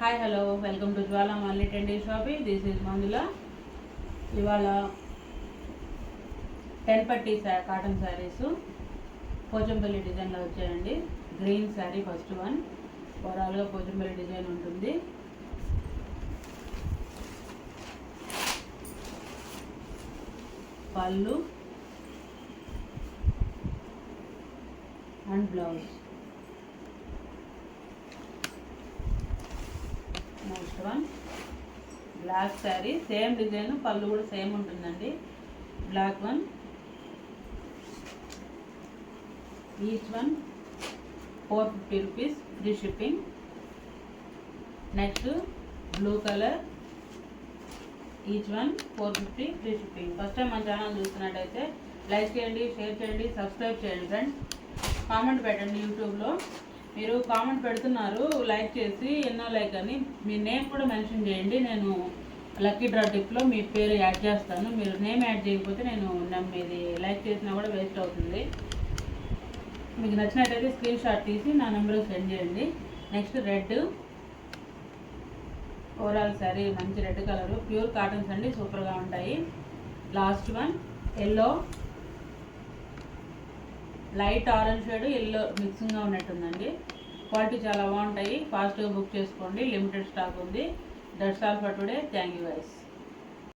Hi hello welcome to Jwala మళ్ళీ ten days shopping this is మందుల ఇవాళ ten పట్టీ శా కాటన్ శారీస్ పోచంపల్లి డిజైన్లో వచ్చాయండి గ్రీన్ శారీ ఫస్ట్ వన్ ఓవరాల్గా పోచంపల్లి డిజైన్ ఉంటుంది. పళ్ళు. And blouse next one black sari same design పళ్ళు కూడా సేమ్ ఉంటుందండి. Black one each one four fifty rupees free shipping next blue colour each one four fifty free shipping first time మన channel చూస్తున్నట్టయితే like చేయండి share చేయండి subscribe చేయండి friends comment పెట్టండి యూట్యూబ్లో మీరు కామెంట్ పెడుతున్నారు లైక్ చేసి ఎన్నో లైక్ అని. మీ నేమ్ కూడా మెన్షన్ చేయండి. నేను లక్కీ డ్రా టిప్లో మీ పేరు యాడ్ చేస్తాను. మీరు నేమ్ యాడ్ చేయకపోతే నేను నమ్- మీది లైక్ చేసినా కూడా వేస్ట్ అవుతుంది. మీకు నచ్చినట్టయితే స్క్రీన్ షాట్ తీసి నా నెంబర్కి సెండ్ చేయండి. Next red. ఓవరాల్ శారీ మంచి రెడ్ కలర్. ప్యూర్ కాటన్స్ అండి. సూపర్గా ఉంటాయి. Last one yellow light orange shade yellow మిక్సింగ్గా ఉన్నట్టుందండి. క్వాలిటీ చాలా బాగుంటాయి. ఫాస్ట్గా బుక్ చేసుకోండి. లిమిటెడ్ స్టాక్ ఉంది. That's all for today. Thank you vice